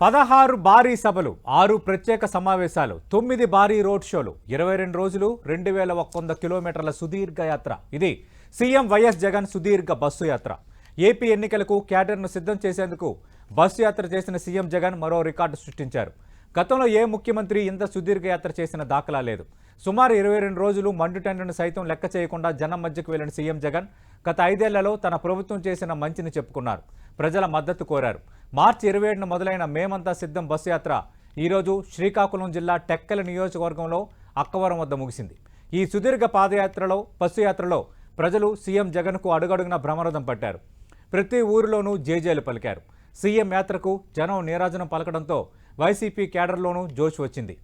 పదహారు భారీ సభలు ఆరు ప్రత్యేక సమావేశాలు తొమ్మిది భారీ రోడ్ షోలు ఇరవై రెండు రోజులు రెండు వేల ఒక్క వంద కిలోమీటర్ల సుదీర్ఘ యాత్ర. ఇది సీఎం వైఎస్ జగన్ సుదీర్ఘ బస్సు యాత్ర. ఏపీ ఎన్నికలకు క్యాడర్ను సిద్ధం చేసేందుకు బస్సు యాత్ర చేసిన సీఎం జగన్ మరో రికార్డు సృష్టించారు. గతంలో ఏ ముఖ్యమంత్రి ఇంత సుదీర్ఘ యాత్ర చేసిన దాఖలా లేదు. సుమారు ఇరవై రెండు రోజులు మండుటెండను సైతం లెక్క చేయకుండా జనం మధ్యకు వెళ్ళిన సీఎం జగన్ గత ఐదేళ్ళలో తన ప్రభుత్వం చేసిన మంచిని చెప్పుకున్నారు. ప్రజల మద్దతు కోరారు. మార్చి ఇరవై ఏడున మొదలైన మేమంతా సిద్ధం బస్సు యాత్ర ఈరోజు శ్రీకాకుళం జిల్లా టెక్కల నియోజకవర్గంలో అక్కవరం వద్ద ముగిసింది. ఈ సుదీర్ఘ పాదయాత్రలో బస్సు యాత్రలో ప్రజలు సీఎం జగన్కు అడుగడుగున భ్రమరథం పట్టారు. ప్రతి ఊరిలోనూ జేజేలు పలికారు. సీఎం యాత్రకు జనం నీరాజనం పలకడంతో వైసీపీ కేడర్లోనూ జోష్ వచ్చింది.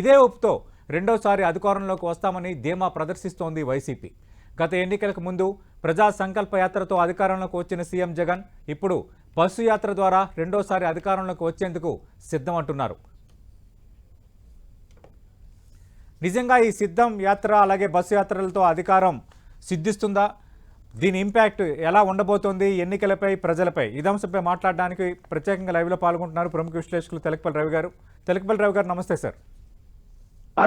ఇదే ఒప్పుతో రెండోసారి అధికారంలోకి వస్తామని ధీమా ప్రదర్శిస్తోంది వైసీపీ. గత ఎన్నికలకు ముందు ప్రజా సంకల్ప యాత్రతో అధికారంలోకి వచ్చిన సీఎం జగన్ ఇప్పుడు బస్సు యాత్ర ద్వారా రెండోసారి అధికారంలోకి వచ్చేందుకు సిద్ధమంటున్నారు. నిజంగా ఈ సిద్ధం యాత్ర అలాగే బస్సు యాత్రలతో అధికారం సిద్ధిస్తుందా? దీని ఇంపాక్ట్ ఎలా ఉండబోతోంది ఎన్నికలపై ప్రజలపై? ఈ అంశంపై మాట్లాడడానికి ప్రత్యేకంగా లైవ్లో పాల్గొంటున్నారు ప్రముఖ విశ్లేషకులు తెలకపల్లి రవి గారు. తెలకపల్లి రవి గారు నమస్తే సార్.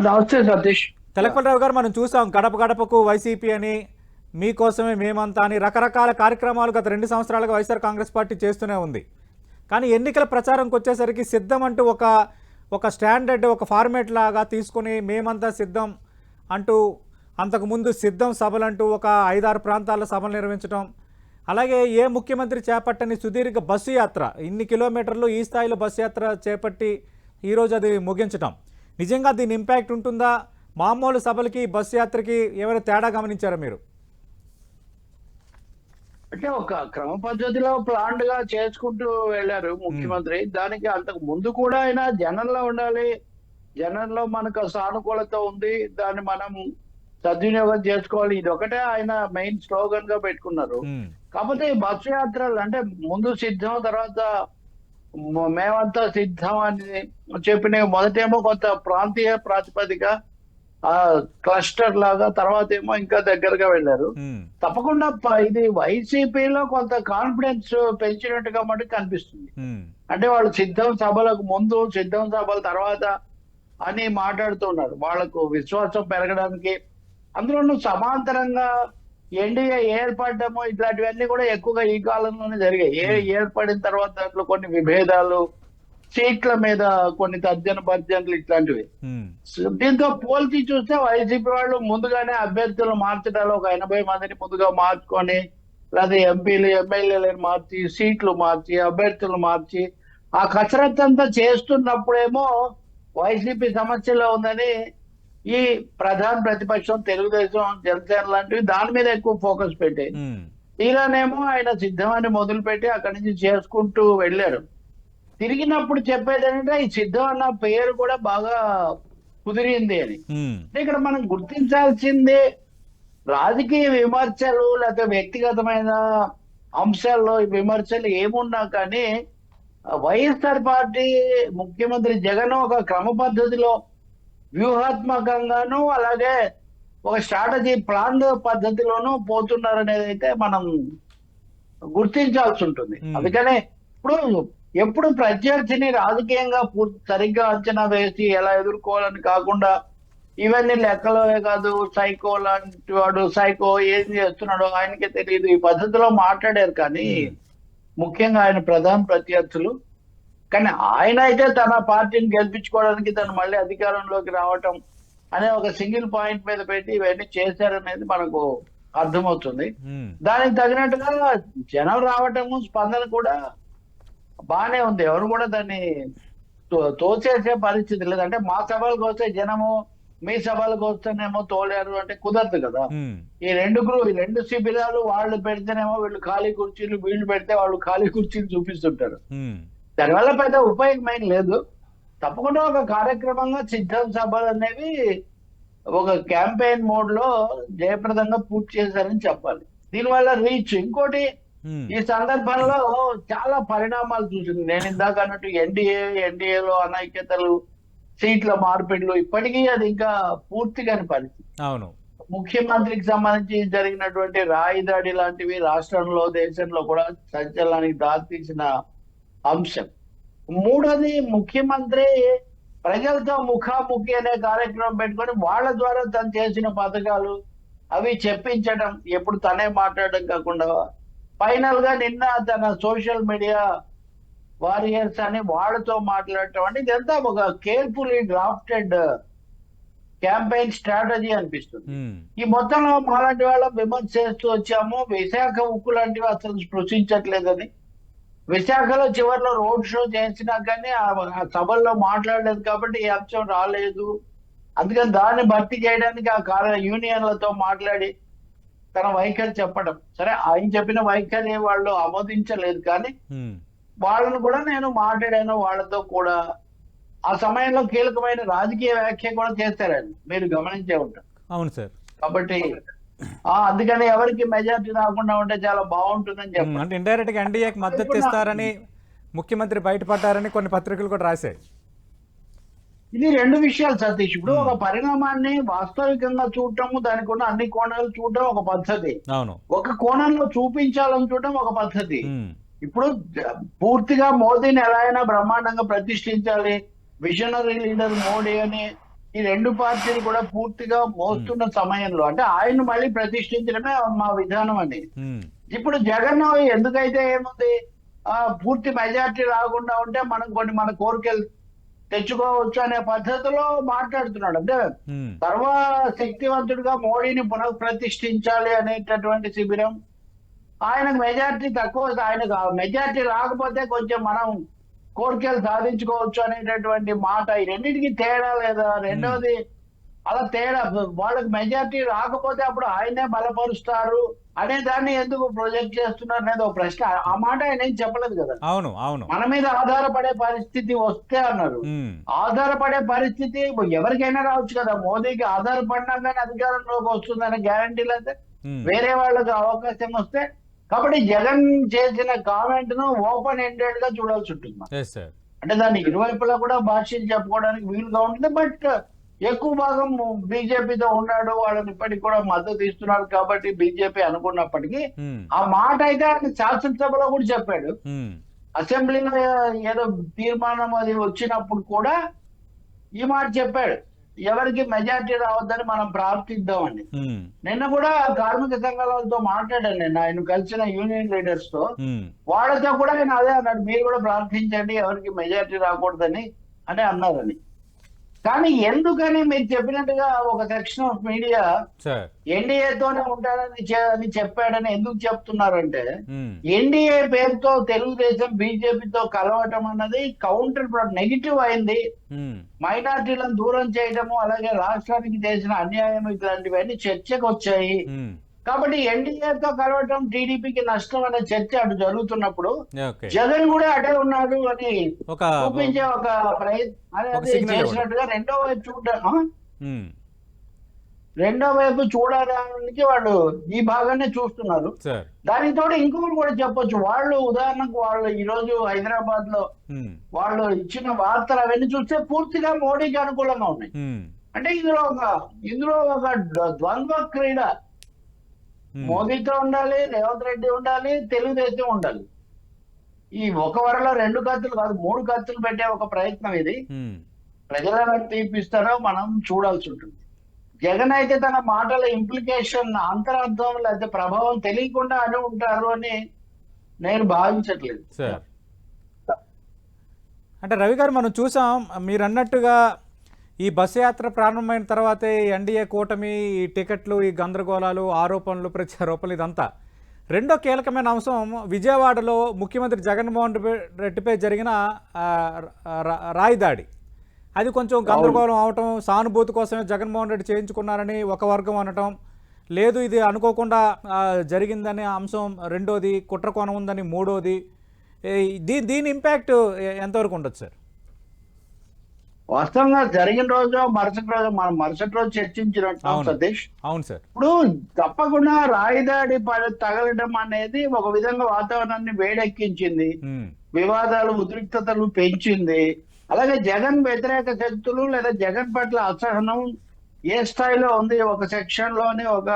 నమస్తే సతీష్. తెలకపల్లి రావు గారు మనం చూసాం గడప గడపకు వైసీపీ అని మీకోసమే మేమంతా అని రకరకాల కార్యక్రమాలు గత రెండు సంవత్సరాలుగా వైఎస్ఆర్ కాంగ్రెస్ పార్టీ చేస్తూనే ఉంది. కానీ ఎన్నికల ప్రచారంకి వచ్చేసరికి సిద్ధం అంటూ ఒక ఒక స్టాండర్డ్ ఒక ఫార్మేట్ లాగా తీసుకొని మేమంతా సిద్ధం అంటూ అంతకుముందు సిద్ధం సభలంటూ ఒక ఐదారు ప్రాంతాల్లో సభలు నిర్వహించడం అలాగే ఏ ముఖ్యమంత్రి చేపట్టని సుదీర్ఘ బస్సు యాత్ర ఇన్ని కిలోమీటర్లు ఈ స్థాయిలో బస్సు యాత్ర చేపట్టి ఈరోజు అది ముగించడం నిజంగా దీని ఇంపాక్ట్ ఉంటుందా? మామూలు సభలకి బస్సు యాత్రకి ఏమైనా తేడా గమనించారా మీరు? అంటే ఒక క్రమ పద్ధతిలో ప్లాండ్గా చేసుకుంటూ వెళ్ళారు ముఖ్యమంత్రి. దానికి అంతకు ముందు కూడా ఆయన జనంలో ఉండాలి. జనంలో మనకు సానుకూలత ఉంది. దాన్ని మనం సద్వినియోగం చేసుకోవాలి. ఇది ఒకటే ఆయన మెయిన్ స్లోగన్గా పెట్టుకున్నారు కాకపోతే ఈ బస్సు యాత్రలు అంటే ముందు సిద్ధం తర్వాత మేమంతా సిద్ధం అని చెప్పిన మొదటేమో కొంత ప్రాంతీయ ప్రాతిపదిక ఆ క్లస్టర్ లాగా తర్వాత ఏమో ఇంకా దగ్గరగా వెళ్ళారు. తప్పకుండా ఇది వైసీపీలో కొంత కాన్ఫిడెన్స్ పెంచినట్టుగా మటుకు కనిపిస్తుంది. అంటే వాళ్ళు సిద్ధం సభలకు ముందు సిద్ధం సభల తర్వాత అని మాట్లాడుతున్నారు. వాళ్ళకు విశ్వాసం పెరగడానికి అందులోనూ సమాంతరంగా ఎన్డీఏ ఏర్పడము ఇట్లాంటివన్నీ కూడా ఎక్కువగా ఈ కాలంలోనే జరిగాయి. ఏ ఏర్పడిన తర్వాత దాంట్లో కొన్ని విభేదాలు సీట్ల మీద కొన్ని తర్జన భర్జనలు ఇట్లాంటివి. దీంతో పోల్చి చూస్తే వైసీపీ వాళ్ళు ముందుగానే అభ్యర్థులు మార్చడాలు ఒక ఎనభై మందిని ముందుగా మార్చుకొని లేదా ఎంపీలు ఎమ్మెల్యేలను మార్చి సీట్లు మార్చి అభ్యర్థులు మార్చి ఆ కసరత్తు అంతా చేస్తున్నప్పుడేమో వైసీపీ సమస్యలో ఉందని ఈ ప్రధాన ప్రతిపక్షం తెలుగుదేశం జనసేన లాంటివి దాని మీద ఎక్కువ ఫోకస్ పెట్టాయి తీరానేమో ఆయన సిద్ధమని మొదలుపెట్టి అక్కడి నుంచి చేసుకుంటూ వెళ్ళారు తిరిగినప్పుడు చెప్పేది ఏంటంటే ఈ సిద్ధం అన్న పేరు కూడా బాగా కుదిరింది అని. ఇక్కడ మనం గుర్తించాల్సింది రాజకీయ విమర్శలు లేకపోతే వ్యక్తిగతమైన అంశాల్లో విమర్శలు ఏమున్నా కానీ వైఎస్ఆర్ పార్టీ ముఖ్యమంత్రి జగన్ ఒక క్రమ పద్ధతిలో వ్యూహాత్మకంగాను అలాగే ఒక స్ట్రాటజీ ప్లాన్ పద్ధతిలోనూ పోతున్నారనేది అయితే మనం గుర్తించాల్సి ఉంటుంది. అందుకనే ఇప్పుడు ఎప్పుడు ప్రత్యర్థిని రాజకీయంగా పూర్తి సరిగ్గా అంచనా వేసి ఎలా ఎదుర్కోవాలని కాకుండా ఇవన్నీ లెక్కలోనే కాదు సైకో లాంటి వాడు సైకో ఏం చేస్తున్నాడో ఆయనకే తెలియదు ఈ పద్ధతిలో మాట్లాడారు కానీ. ముఖ్యంగా ఆయన ప్రధాన ప్రత్యర్థులు కానీ ఆయన అయితే తన పార్టీని గెలిపించుకోవడానికి తను మళ్ళీ అధికారంలోకి రావటం అనే ఒక సింగిల్ పాయింట్ మీద పెట్టి ఇవన్నీ చేశారనేది మనకు అర్థమవుతుంది. దానికి తగినట్టుగా జనం రావటము స్పందన కూడా బానే ఉంది. ఎవరు కూడా దాన్ని తోచేసే పరిస్థితి లేదు. అంటే మా సభలకు వస్తే జనము మీ సభలకు వస్తేనేమో తోలేరు అంటే కుదరదు కదా. ఈ రెండు గ్రూప్ ఈ రెండు శిబిరాలు వాళ్ళు పెడితేనేమో వీళ్ళు ఖాళీ కుర్చీలు వీళ్ళు పెడితే వాళ్ళు ఖాళీ కుర్చీలు చూపిస్తుంటారు. దానివల్ల పెద్ద ఉపయోగం ఏం లేదు. తప్పకుండా ఒక కార్యక్రమంగా సిద్ధం సభలు అనేవి ఒక క్యాంపెయిన్ మోడ్లో జయప్రదంగా పూర్తి చేశారని చెప్పాలి. దీనివల్ల రీచ్. ఇంకోటి ఈ సందర్భంలో చాలా పరిణామాలు చూసింది. నేను ఇందాక అన్నట్టు ఎన్డీఏ ఎన్డీఏలో అనైక్యతలు సీట్ల మార్పిడులు ఇప్పటికీ అది ఇంకా పూర్తి కాని పరిస్థితి. అవును. ముఖ్యమంత్రికి సంబంధించి జరిగినటువంటి రాయి దాడి లాంటివి రాష్ట్రంలో దేశంలో కూడా సంచలనానికి దారితీసిన అంశం. మూడోది ముఖ్యమంత్రి ప్రజలతో ముఖాముఖి అనే కార్యక్రమం పెట్టుకొని వాళ్ళ ద్వారా తను చేసిన పథకాలు అవి చెప్పించడం ఎప్పుడు తనే మాట్లాడడం కాకుండా ఫైనల్గా నిన్న తన సోషల్ మీడియా వారియర్స్ అని వాళ్ళతో మాట్లాడటం అంటే ఇదంతా ఒక కేర్ఫుల్లీ డ్రాఫ్టెడ్ క్యాంపెయిన్ స్ట్రాటజీ అనిపిస్తుంది. ఈ మొత్తంలో మాలాంటి వాళ్ళ విమర్శ చేస్తూ వచ్చాము. విశాఖ ఉక్కు లాంటివి అసలు స్పృశించట్లేదని విశాఖలో చివరిలో రోడ్ షో చేసినా కానీ ఆ సభల్లో మాట్లాడలేదు కాబట్టి ఈ అంశం రాలేదు. అందుకని దాన్ని భర్తీ చేయడానికి ఆ కాల యూనియన్లతో మాట్లాడి తన వైఖరి చెప్పడం. సరే ఆయన చెప్పిన వైఖరి వాళ్ళు ఆమోదించలేదు కానీ వాళ్ళను కూడా నేను మాట్లాడాను వాళ్ళతో కూడా. ఆ సమయంలో కీలకమైన రాజకీయ వ్యాఖ్య కూడా చేశారండి. మీరు గమనించే ఉంటారు. అవును సార్. కాబట్టి అందుకని ఎవరికి మెజార్టీ రాకుండా ఉంటే చాలా బాగుంటుందని ఉమ్, చెప్పండి అంటే ఇండైరెక్ట్గా ఎన్డీఏకి మద్దతు ఇస్తారని ముఖ్యమంత్రి బయటపడ్డారని కొన్ని పత్రికలు కూడా రాశాయి. ఇది రెండు విషయాలు సతీష్. ఇప్పుడు ఒక పరిణామాన్ని వాస్తవికంగా చూడటము దానికి ఉన్న అన్ని కోణాలు చూడటం ఒక పద్ధతి. అవును. ఒక కోణంలో చూపించాలని చూడటం ఒక పద్ధతి. ఇప్పుడు పూర్తిగా మోదీని ఎలా అయినా బ్రహ్మాండంగా ప్రతిష్ఠించాలి విజనరీ లీడర్ మోడీ అని ఈ రెండు పార్టీలు కూడా పూర్తిగా మోస్తున్న సమయంలో అంటే ఆయన మళ్ళీ ప్రతిష్ఠించడమే మా విధానం అని ఉమ్, ఇప్పుడు జగన్ ఎందుకైతే ఏముంది? ఆ పూర్తి మెజార్టీ రాకుండా ఉంటే మనం కొన్ని మన కోరికలు తెచ్చుకోవచ్చు అనే పద్ధతిలో మాట్లాడుతున్నాడు అంటే సర్వ శక్తివంతుడిగా మోడీని పునఃప్రతిష్ఠించాలి అనేటటువంటి శిబిరం ఆయనకు మెజార్టీ తక్కువ ఆయనకు మెజార్టీ రాకపోతే కొంచెం మనం కోరికలు సాధించుకోవచ్చు అనేటటువంటి మాట ఈ రెండింటికి తేడా లేదా? రెండోది అలా తేడా వాళ్ళకి మెజార్టీ రాకపోతే అప్పుడు ఆయనే బలపరుస్తారు అనే దాన్ని ఎందుకు ప్రొజెక్ట్ చేస్తున్నారు అనేది ఒక ప్రశ్న. ఆ మాట ఆయన ఏం చెప్పలేదు కదా. అవును అవును. మన మీద ఆధారపడే పరిస్థితి వస్తే అన్నారు. ఆధారపడే పరిస్థితి ఎవరికైనా రావచ్చు కదా. మోదీకి ఆధారపడినా కానీ అధికారంలోకి వస్తుందనే గ్యారంటీ లేదా వేరే వాళ్ళకి అవకాశం వస్తే కాబట్టి జగన్ చేసిన కామెంట్ను ఓపెన్ ఎండెడ్గా చూడాల్సి ఉంటుంది అంటే దాన్ని ఇరువైపులా కూడా భాష్యం చెప్పుకోవడానికి వీలుగా ఉంటుంది. బట్ ఎక్కువ భాగం బీజేపీతో ఉన్నాడు వాళ్ళని ఇప్పటికి కూడా మద్దతు ఇస్తున్నారు కాబట్టి బీజేపీ అనుకున్నప్పటికీ ఉమ్, ఆ మాట అయితే ఆయన శాసనసభలో కూడా చెప్పాడు. ఉమ్, అసెంబ్లీలో ఏదో తీర్మానం అది వచ్చినప్పుడు కూడా ఈ మాట చెప్పాడు. ఎవరికి మెజార్టీ రావద్దని మనం ప్రార్థిద్దామని ఉమ్, నిన్న కూడా కార్మిక సంఘాలతో మాట్లాడాను నేను. ఆయన కలిసిన యూనియన్ లీడర్స్తో. వాళ్ళతో కూడా ఆయన అదే అన్నాడు మీరు కూడా ప్రార్థించండి ఎవరికి మెజార్టీ రాకూడదని అని అన్నారని. కానీ ఎందుకని మీరు చెప్పినట్టుగా ఒక సెక్షన్ ఆఫ్ మీడియా ఎన్డీఏతోనే ఉంటాడని అని చెప్పాడని ఎందుకు చెప్తున్నారంటే ఎన్డీఏ పేరుతో తెలుగుదేశం బీజేపీతో కలవటం అన్నది కౌంటర్ నెగిటివ్ అయింది. మైనార్టీలను దూరం చేయడము అలాగే రాష్ట్రానికి చేసిన అన్యాయం ఇట్లాంటివన్నీ చర్చకు వచ్చాయి కాబట్టి ఎన్డీఏతో కలవటం టీడీపీకి నష్టం అనే చర్చ అటు జరుగుతున్నప్పుడు జగన్ కూడా అటే ఉన్నాడు అని చూపించే ఒక ప్రయత్నం. చేసినట్టుగా రెండో వైపు చూడటం రెండో వైపు చూడడానికి వాళ్ళు ఈ భాగాన్ని చూస్తున్నారు. తోడు ఇంకొకటి కూడా చెప్పొచ్చు. వాళ్ళు ఉదాహరణకు వాళ్ళు ఈ రోజు హైదరాబాద్లో వాళ్ళు ఇచ్చిన వార్తలు అవన్నీ చూస్తే పూర్తిగా మోడీకి అనుకూలంగా ఉన్నాయి. అంటే ఇందులో ఒక ఇందులో ఒక ద్వంద్వ క్రీడ మోదీతో ఉండాలి రేవంత్ రెడ్డి ఉండాలి తెలుగుదేశం ఉండాలి. ఈ ఒక వరలో రెండు కత్తులు కాదు మూడు కత్తులు పెట్టే ఒక ప్రయత్నం ఇది. ఉమ్, ప్రజలను తీపిస్తారో మనం చూడాల్సి ఉంటుంది. జగన్ అయితే తన మాటల ఇంప్లికేషన్ అంతరార్థం లేకపోతే ప్రభావం తెలియకుండా అని ఉంటారు అని నేను భావించట్లేదు. సార్ అంటే రవి గారు మనం చూసాం మీరు అన్నట్టుగా ఈ బస్సు యాత్ర ప్రారంభమైన తర్వాతే ఎన్డీఏ కూటమి ఈ టికెట్లు ఈ గందరగోళాలు ఆరోపణలు ప్రత్యారోపణలు ఇదంతా. రెండో కీలకమైన అంశం విజయవాడలో ముఖ్యమంత్రి జగన్మోహన్ రెడ్డి- రెడ్డిపై జరిగిన ఆ, రా- రాయి దాడి అది కొంచెం గందరగోళం అవటం సానుభూతి కోసమే జగన్మోహన్ రెడ్డి చేయించుకున్నారని ఒక వర్గం అనటం. లేదు ఇది అనుకోకుండా జరిగిందనే అంశం రెండోది కుట్ర కోణం ఉందని మూడోది. ఏ, దీ దీని ఇంపాక్ట్ ఎంతవరకు ఉండొచ్చు సార్? వాస్తవంగా జరిగిన రోజు మరుసటి రోజు మనం మరుసటి రోజు చర్చించినట్టు. సతీష్. అవును సార్. ఇప్పుడు తప్పకుండా రాయిదాడి తగలడం అనేది ఒక విధంగా వాతావరణాన్ని వేడెక్కించింది. వివాదాలు ఉద్రిక్తతలు పెంచింది. అలాగే జగన్ వ్యతిరేక శక్తులు లేదా జగన్ పట్ల అసహనం ఏ స్థాయిలో ఉంది? ఒక సెక్షన్లోని ఒక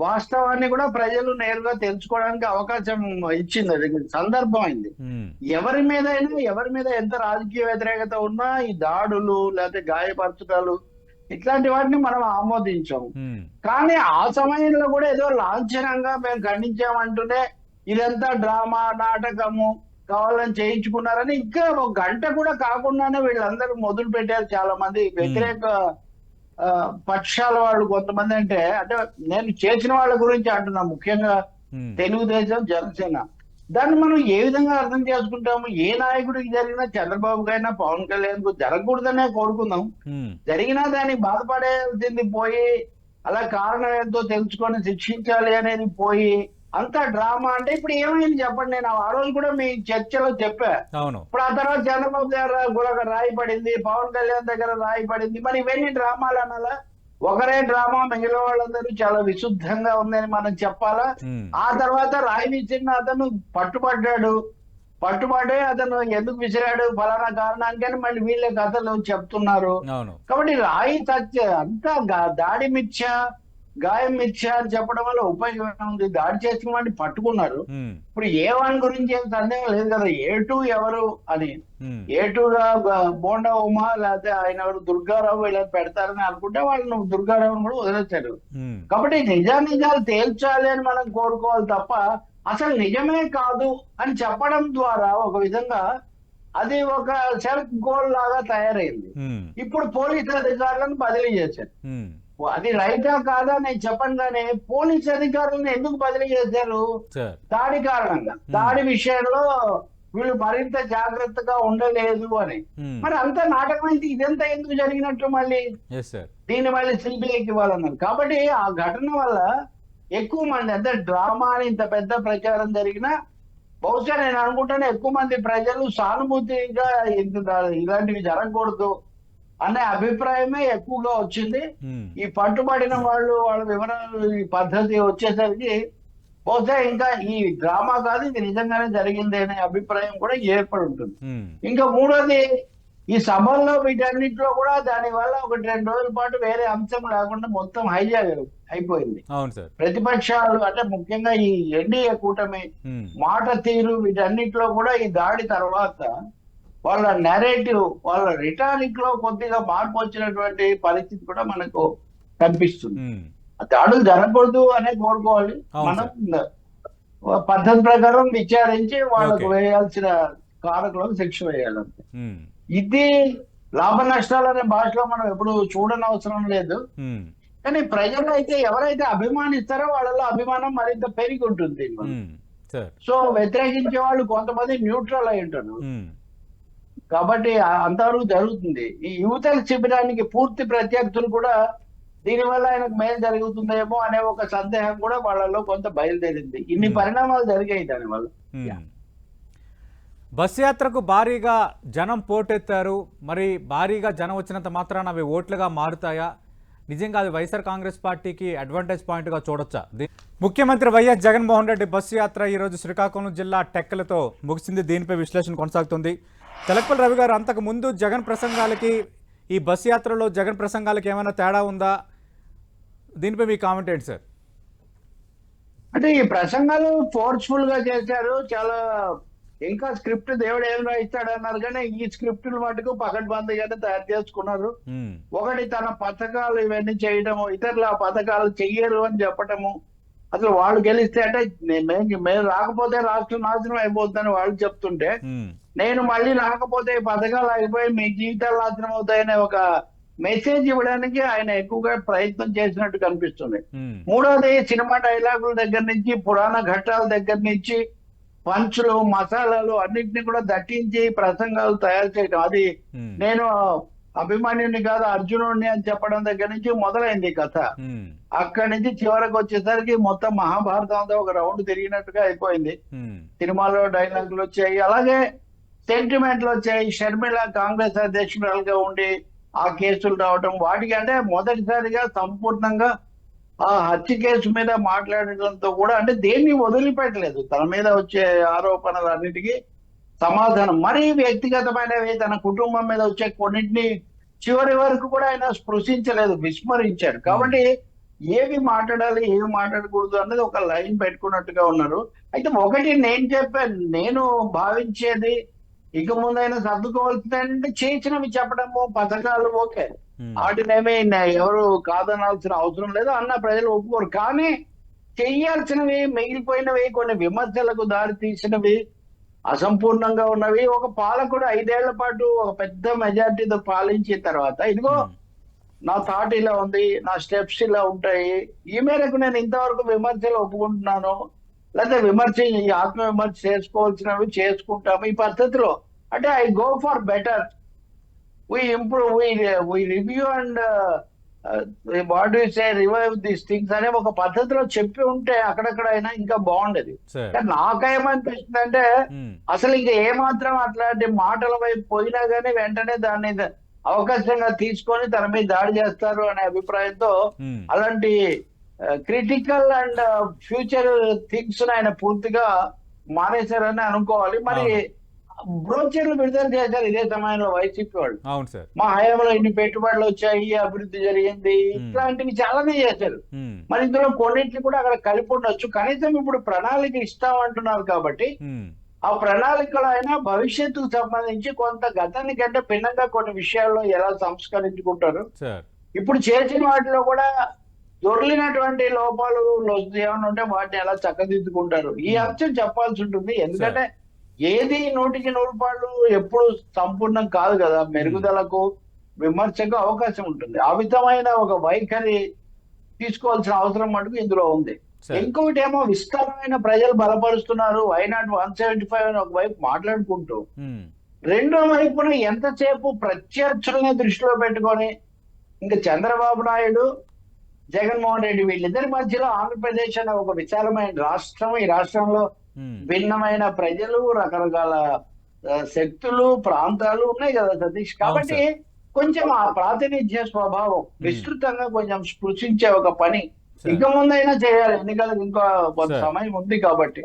వాస్తవాన్ని కూడా ప్రజలు నేరుగా తెలుసుకోవడానికి అవకాశం ఇచ్చింది. అది సందర్భం అయింది ఎవరి మీదైనా ఎవరి మీద ఎంత రాజకీయ వ్యతిరేకత ఉన్నా ఈ దాడులు లేకపోతే గాయపరచడాలు ఇట్లాంటి వాటిని మనం ఆమోదించాం ఉమ్, కానీ ఆ సమయంలో కూడా ఏదో లాంఛనంగా మేము ఖండించామంటూనే ఇదంతా డ్రామా నాటకము కావాలని చేయించుకున్నారని ఇంకా ఒక గంట కూడా కాకుండానే వీళ్ళందరూ మొదలు పెట్టారు చాలా మంది వ్యతిరేక పక్షాల వాళ్ళు కొంతమంది అంటే అంటే నేను చేసిన వాళ్ళ గురించి అంటున్నా ముఖ్యంగా తెలుగుదేశం జనసేన. దాన్ని మనం ఏ విధంగా అర్థం చేసుకుంటాము? ఏ నాయకుడికి జరిగినా చంద్రబాబుకైనా పవన్ కళ్యాణ్కు జరగకూడదనే కోరుకుందాం. జరిగినా దాన్ని బాధపడేది పోయి అలా కారణం ఏంటో తెలుసుకొని శిక్షించాలి అనేది పోయి అంత డ్రామా అంటే ఇప్పుడు ఏమైంది చెప్పండి నేను ఆ రోజు కూడా మీ చర్చలో చెప్పా. అవును. ఇప్పుడు ఆ తర్వాత చంద్రబాబు దగ్గర కూడా రాయి పడింది పవన్ కళ్యాణ్ దగ్గర రాయి పడింది మరి ఇవన్నీ డ్రామాలు అనాలా? ఒకరే డ్రామా మిగిలిన వాళ్ళందరూ చాలా విశుద్ధంగా ఉందని మనం చెప్పాలా? ఆ తర్వాత రాయి విసిరిన అతను పట్టుబడ్డాడు. పట్టుబడే అతను ఎందుకు విసిరాడు? ఫలానా కారణానికి అని మళ్ళీ వీళ్ళ కథలు చెప్తున్నారు. కాబట్టి రాయి టచ్ అంతా దాడి మిథ్య గాయం అని చెప్పడం వల్ల ఉపయోగం ఉంది దాడి చేసిన వాడిని పట్టుకున్నారు. ఇప్పుడు ఏ వన్ గురించి ఏం సందేహం లేదు కదా? ఏ టూ ఎవరు అని. ఏ టూగా బోండా ఉమా లేకపోతే ఆయన ఎవరు దుర్గారావు వీళ్ళని పెడతారని అనుకుంటే వాళ్ళని దుర్గారావుని కూడా వదిలేశారు. కాబట్టి నిజానిజాలు తేల్చాలి అని మనం కోరుకోవాలి తప్ప అసలు నిజమే కాదు అని చెప్పడం ద్వారా ఒక విధంగా అది ఒక సెల్ఫ్ గోల్ లాగా తయారైంది. ఇప్పుడు పోలీస్ అధికారులను బదిలీ చేశారు. అది రైటా కాదా? నేను చెప్పను కానీ పోలీస్ అధికారులను ఎందుకు బదిలీ చేశారు? దాడి కారణంగా. దాడి విషయంలో వీళ్ళు మరింత జాగ్రత్తగా ఉండలేదు అని. మరి అంత నాటకం అయితే ఇదంతా ఎందుకు జరిగినట్టు మళ్ళీ? దీన్ని మళ్ళీ సిబిఐకి ఇవ్వాలన్నారు. కాబట్టి ఆ ఘటన వల్ల ఎక్కువ మంది అంటే డ్రామా అని ఇంత పెద్ద ప్రచారం జరిగినా బహుశా నేను అనుకుంటాను ఎక్కువ మంది ప్రజలు సానుభూతిగా ఇంత ఇలాంటివి జరగకూడదు. అనే అభిప్రాయమే ఎక్కువగా వచ్చింది. ఈ పట్టుబడిన వాళ్ళు వాళ్ళ వివరాలు ఈ పద్ధతి వచ్చేసరికి బహుశా ఇంకా ఈ డ్రామా కాదు ఇది నిజంగానే జరిగింది అనే అభిప్రాయం కూడా ఏర్పడి ఉంటుంది ఇంకా మూడోది ఈ సభల్లో వీటన్నిటిలో కూడా దాని వల్ల ఒకటి రెండు రోజుల పాటు వేరే అంశం లేకుండా మొత్తం హైజాగ్ అయిపోయింది. ప్రతిపక్షాలు అంటే ముఖ్యంగా ఈ ఎన్డీఏ కూటమి మాట తీరు వీటన్నిటిలో కూడా ఈ దాడి తర్వాత వాళ్ళ నెరేటివ్ వాళ్ళ రిటారిక్లో కొద్దిగా మార్పు వచ్చినటువంటి పరిస్థితి కూడా మనకు కనిపిస్తుంది. దాడులు జరగకూడదు అనే కోరుకోవాలి. మనం పద్ధతి ప్రకారం విచారించి వాళ్ళకు. వేయాల్సిన కారకులకు శిక్ష వేయాలంతే ఉమ్, ఇది లాభ నష్టాలు అనే భాషలో మనం ఎప్పుడు చూడని అవసరం లేదు. కానీ ప్రజలు అయితే ఎవరైతే అభిమానిస్తారో వాళ్ళలో అభిమానం మరింత పెరిగి ఉంటుంది. సో వ్యతిరేకించే వాళ్ళు కొంతమంది న్యూట్రల్ అయి ఉంటారు. కాబట్టి అంతవరకు జరుగుతుంది. ఈ యువతల శిబిరానికి పూర్తి ప్రత్యర్థులు కూడా దీనివల్ల ఆయనకు మేలు జరుగుతుందేమో అనే ఒక సందేహం కూడా వాళ్ళలో కొంత బయలుదేరింది. ఇన్ని. పరిణామాలు జరిగాయి దానివల్ల. బస్ యాత్రకు భారీగా జనం పోటెత్తారు. మరి భారీగా జనం వచ్చినంత మాత్రాన అవి ఓట్లుగా మారుతాయా? నిజంగా అది వైఎస్ఆర్ కాంగ్రెస్ పార్టీకి అడ్వాంటేజ్ పాయింట్గా చూడొచ్చా? ముఖ్యమంత్రి వైఎస్ జగన్మోహన్ రెడ్డి బస్సు యాత్ర ఈరోజు శ్రీకాకుళం జిల్లా టెక్కలతో ముగిసింది. దీనిపై విశ్లేషణ కొనసాగుతుంది. తెలకపల్లి రవి గారు అంతకు ముందు జగన్ ప్రసంగాలకి ఈ బస్సు యాత్రలో జగన్ ప్రసంగాలకి ఏమైనా తేడా ఉందా? దీనిపై మీ కామెంట్ ఏంటి సార్? అంటే ఈ ప్రసంగాలు ఫోర్స్ఫుల్గా చేశారు. చాలా ఇంకా స్క్రిప్ట్ దేవుడు ఏం రాయిస్తాడు అన్నారు కానీ ఈ స్క్రిప్ట్ మటుకు పకడ్బందీగానే తయారు చేసుకున్నారు. ఒకటి తన పథకాలు ఇవన్నీ చేయడము ఇతరుల పథకాలు చెయ్యరు అని చెప్పటము అసలు వాళ్ళు గెలిస్తే అంటే మేము రాకపోతే రాష్ట్రం నాశనం అయిపోతుందని వాళ్ళు చెప్తుంటే నేను మళ్ళీ రాకపోతే పథకాలు అయిపోయి మీ జీవితాలు నాశనం అవుతాయనే ఒక మెసేజ్ ఇవ్వడానికి ఆయన ఎక్కువగా ప్రయత్నం చేసినట్టు కనిపిస్తుంది. మూడోది సినిమా డైలాగుల దగ్గర నుంచి పురాణ ఘట్టాల దగ్గర నుంచి పంచులు మసాలాలు అన్నింటినీ కూడా దట్టించి ప్రసంగాలు తయారు చేయడం అది నేను అభిమాన్యుని కాదు అర్జునుడిని అని చెప్పడం దగ్గర నుంచి మొదలైంది ఈ కథ. అక్కడి నుంచి చివరికి వచ్చేసరికి మొత్తం మహాభారతం అంతా ఒక రౌండ్ తిరిగినట్టుగా అయిపోయింది. సినిమాలో డైలాగులు వచ్చాయి. అలాగే సెంటిమెంట్లు వచ్చాయి. షర్మిల కాంగ్రెస్ అధ్యక్షురాలుగా ఉండి ఆ కేసులు రావడం వాటికి అంటే మొదటిసారిగా సంపూర్ణంగా ఆ హత్య కేసు మీద మాట్లాడడంతో కూడా అంటే దేన్ని వదిలిపెట్టలేదు. తన మీద వచ్చే ఆరోపణలు అన్నిటికీ సమాధానం. మరీ వ్యక్తిగతమైనవి తన కుటుంబం మీద వచ్చే కొన్నింటిని చివరి వరకు కూడా ఆయన స్పృశించలేదు విస్మరించాడు. కాబట్టి ఏవి మాట్లాడాలి ఏవి మాట్లాడకూడదు అన్నది ఒక లైన్ పెట్టుకున్నట్టుగా ఉన్నారు. అయితే ఒకటి నేను చెప్పాను నేను భావించేది ఇక ముందైనా సర్దుకోవాల్సింది అంటే చేసినవి చెప్పడము పథకాలు ఓకే. వాటినేమి ఎవరు కాదనాల్సిన అవసరం లేదు అన్న ప్రజలు ఒప్పుకోరు. కానీ చెయ్యాల్సినవి మిగిలిపోయినవి కొన్ని విమర్శలకు దారి తీసినవి అసంపూర్ణంగా ఉన్నవి ఒక పాలకుడు ఐదేళ్ళ పాటు ఒక పెద్ద మెజార్టీతో పాలించిన తర్వాత ఇదిగో నా థాట్ ఇలా ఉంది నా స్టెప్స్ ఇలా ఉంటాయి. ఈ మేరకు నేను ఇంతవరకు విమర్శలు ఒప్పుకుంటున్నాను. లేదా విమర్శ ఈ ఆత్మ విమర్శ చేసుకోవాల్సినవి చేసుకుంటాము. ఈ పద్ధతిలో అంటే I go for better. We improve we review and what you say revive these things అనే ఒక పద్ధతిలో చెప్పి ఉంటే అక్కడక్కడ అయినా ఇంకా బాగుండేది. కానీ నాకేమనిపిస్తుంది అంటే అసలు ఇంకా ఏమాత్రం అట్లాంటి మాటల వైపు పోయినా గానీ వెంటనే దాన్ని అవకాశంగా తీసుకొని తన మీద దాడి చేస్తారు అనే అభిప్రాయంతో ఉమ్, అలాంటి క్రిటికల్ అండ్ ఫ్యూచర్ థింగ్స్ ఆయన పూర్తిగా మానేశారని అనుకోవాలి. మరి బ్రోచర్లు విడుదల చేశారు ఇదే సమయంలో వైసీపీ వాళ్ళు. మా హయాంలో ఇన్ని పెట్టుబడులు వచ్చాయి అభివృద్ధి జరిగింది Hmm. ఇట్లాంటివి చాలానే చేశారు. ఉమ్, మరి ఇందులో కొన్నింటిని కూడా అక్కడ కలిపి ఉండొచ్చు. కనీసం ఇప్పుడు ప్రణాళిక ఇస్తామంటున్నారు కాబట్టి ఆ ప్రణాళికలో అయినా భవిష్యత్తుకు సంబంధించి కొంత గతానికంటే భిన్నంగా కొన్ని విషయాల్లో ఎలా సంస్కరించుకుంటారు? ఇప్పుడు చేసిన వాటిలో కూడా దొరికినటువంటి లోపాలు ఏమైనా ఉంటే వాటిని ఎలా చక్కదిద్దుకుంటారు? ఈ అంశం చెప్పాల్సి ఉంటుంది. ఎందుకంటే ఏది నూటికి నూరు పాళ్ళు ఎప్పుడు సంపూర్ణం కాదు కదా. మెరుగుదలకు విమర్శకు అవకాశం ఉంటుంది. ఆ విధమైన ఒక వైఖరి తీసుకోవాల్సిన అవసరం మటుకు ఇందులో ఉంది. ఇంకొకటి ఏమో విస్తారమైన ప్రజలు బలపరుస్తున్నారు. Why not one seventy five అని ఒకవైపు మాట్లాడుకుంటూ. రెండో వైపున ఎంతసేపు ప్రత్యర్థులని దృష్టిలో పెట్టుకొని ఇంకా చంద్రబాబు నాయుడు జగన్మోహన్ రెడ్డి వీళ్ళిద్దరి మధ్యలో ఆంధ్రప్రదేశ్ అనే ఒక విశాలమైన రాష్ట్రం ఈ రాష్ట్రంలో భిన్నమైన ప్రజలు రకరకాల శక్తులు ప్రాంతాలు ఉన్నాయి కదా సతీష్. కాబట్టి కొంచెం ఆ ప్రాతినిధ్య స్వభావం విస్తృతంగా కొంచెం స్పృశించే ఒక పని ఇక ముందైనా చేయాలి. ఎన్నికలకు ఇంకా కొంత. సమయం ఉంది కాబట్టి.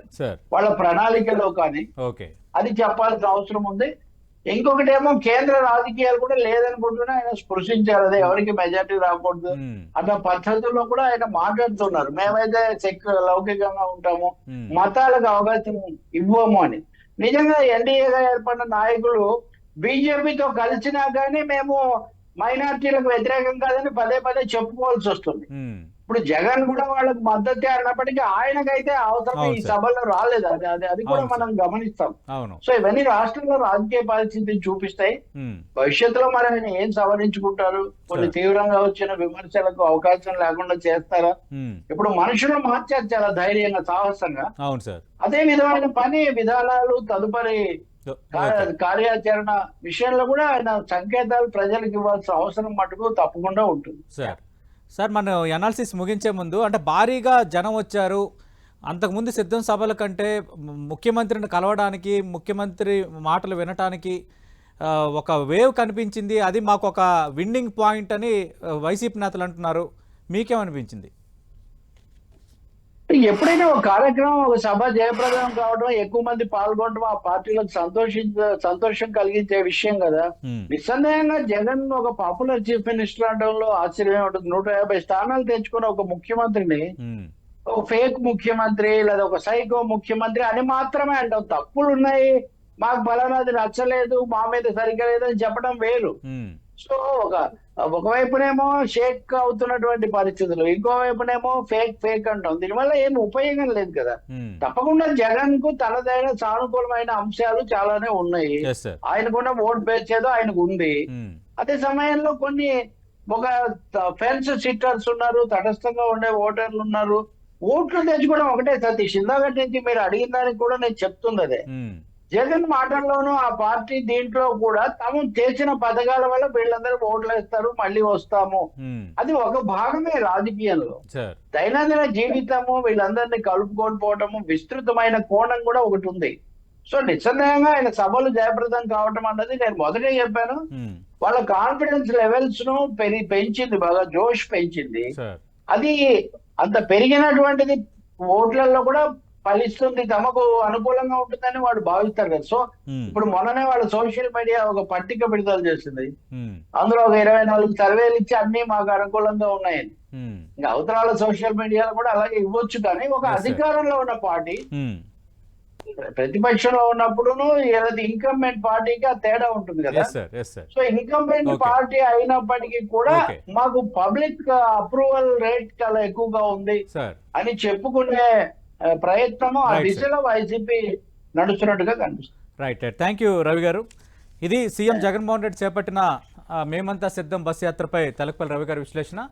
వాళ్ళ ప్రణాళికలో కానీ ఓకే. అది చెప్పాల్సిన అవసరం ఉంది. ఇంకొకటి ఏమో కేంద్ర రాజకీయాలు కూడా లేదనుకుంటున్నా ఆయన స్పృశించారు. అదే ఎవరికి మెజార్టీ రాకూడదు అన్న పద్ధతుల్లో కూడా ఆయన మాట్లాడుతున్నారు. మేమైతే సెక్ లౌకికంగా ఉంటాము. మతాలకు అవకాశం ఇవ్వము అని. నిజంగా ఎన్డీఏగా ఏర్పడిన నాయకులు బీజేపీతో కలిసినా కానీ మేము మైనార్టీలకు వ్యతిరేకం కాదని పదే పదే చెప్పుకోవాల్సి వస్తుంది. ఇప్పుడు జగన్ కూడా వాళ్ళకి మద్దతే అన్నప్పటికీ ఆయనకైతే అవసరం ఈ. సభలో రాలేదు. అది అది అది కూడా. మనం గమనిస్తాం. సో ఇవన్నీ రాష్ట్రంలో రాజకీయ పరిస్థితిని చూపిస్తాయి. భవిష్యత్తులో మరి ఆయన ఏం సవరించుకుంటారు? కొన్ని. తీవ్రంగా వచ్చిన విమర్శలకు అవకాశం లేకుండా చేస్తారా? ఇప్పుడు మనుషులు మార్చారు చాలా ధైర్యంగా సాహసంగా. అదే విధమైన పని విధానాలు తదుపరి కార్యాచరణ విషయంలో కూడా ఆయన సంకేతాలు ప్రజలకు ఇవ్వాల్సిన అవసరం మటుకు తప్పకుండా ఉంటుంది. సార్ మనం మన ఎనాలిసిస్ ముగించే ముందు అంటే భారీగా జనం వచ్చారు. అంతకుముందు సిద్ధం సభల కంటే ముఖ్యమంత్రిని కలవడానికి ముఖ్యమంత్రి మాటలు వినటానికి ఒక వేవ్ కనిపించింది. అది మాకు ఒక విన్నింగ్ పాయింట్ అని వైసీపీ నేతలు అంటున్నారు. మీకేమనిపించింది? ఎప్పుడైనా ఒక కార్యక్రమం ఒక సభ జయప్రదం కావడం ఎక్కువ మంది పాల్గొనడం ఆ పార్టీలకు సంతోషించ సంతోషం కలిగించే విషయం కదా. నిస్సందేహంగా జగన్ ఒక పాపులర్ చీఫ్ మినిస్టర్ అనడంలో ఆశ్చర్యం ఉంటుంది. నూట యాభై స్థానాలు తెచ్చుకున్న ఒక ముఖ్యమంత్రిని ఒక ఫేక్ ముఖ్యమంత్రి లేదా ఒక సైకో ముఖ్యమంత్రి అని మాత్రమే అంటాం. తప్పులు ఉన్నాయి. మాకు బలనాది నచ్చలేదు. మా మీద సరిగ్గా లేదని చెప్పడం వేరు. సో ఒక ఒకవైపునేమో షేక్ అవుతున్నటువంటి పరిస్థితులు ఇంకో వైపునేమో ఫేక్ ఫేక్ అంటాం. దీనివల్ల ఏం ఉపయోగం లేదు కదా. తప్పకుండా జగన్కు తనదైన సానుకూలమైన అంశాలు చాలానే ఉన్నాయి. ఆయనకున్న ఓట్ బేస్ ఏదో ఆయనకు ఉంది అదే సమయంలో కొన్ని ఒక ఫెన్స్ సిట్టర్స్ ఉన్నారు తటస్థంగా ఉండే ఓటర్లు ఉన్నారు. ఓట్లు తెచ్చుకోవడం ఒకటే సతీష్. ఇందాకటి నుంచి మీరు అడిగిన దానికి కూడా నేను చెప్తుంది అదే జగన్ మాటల్లోనూ ఆ పార్టీ దీంట్లో కూడా తాము చేసిన పథకాల వల్ల వీళ్ళందరూ ఓట్లు వేస్తారు మళ్ళీ వస్తాము. అది ఒక భాగమే రాజకీయంలో. దైనందిన జీవితము వీళ్ళందరినీ కలుపుకొని పోవటము విస్తృతమైన కోణం కూడా ఒకటి ఉంది. సో నిస్సందేహంగా ఆయన సభలు జయప్రదం కావటం అన్నది నేను మొదటే చెప్పాను. వాళ్ళ కాన్ఫిడెన్స్ లెవెల్స్ను పెరి పెంచింది బాగా జోష్ పెంచింది. అది అంత పెరిగినటువంటిది ఓట్లలో కూడా ఫలిస్తుంది తమకు అనుకూలంగా ఉంటుందని వాడు భావిస్తారు కదా. సో ఇప్పుడు మొన్ననే వాళ్ళ సోషల్ మీడియా ఒక పట్టిక విడుదల చేసింది. అందులో ఒక ఇరవై నాలుగు సర్వేలు ఇచ్చి అన్ని మాకు అనుకూలంగా ఉన్నాయని. ఇంకా అవతరాల సోషల్ మీడియాలో కూడా అలాగే ఇవ్వచ్చు కానీ ఒక. అధికారంలో ఉన్న పార్టీ. ప్రతిపక్షంలో ఉన్నప్పుడును ఏదైతే ఇన్కంబెంట్ పార్టీకి ఆ తేడా ఉంటుంది కదా. So incumbent. పార్టీ అయినప్పటికీ కూడా. మాకు పబ్లిక్ అప్రూవల్ రేట్ చాలా ఎక్కువగా ఉంది అని చెప్పుకునే ప్రయత్నము ఆ. దిశలో వైసీపీ నడుస్తున్నట్టుగా కనిపిస్తుంది. Right right thank you Ravi గారు. ఇది సీఎం జగన్మోహన్ రెడ్డి చేపట్టిన మేమంతా సిద్ధం బస్ యాత్రపై తలకపల్లి రవి గారి విశ్లేషణ.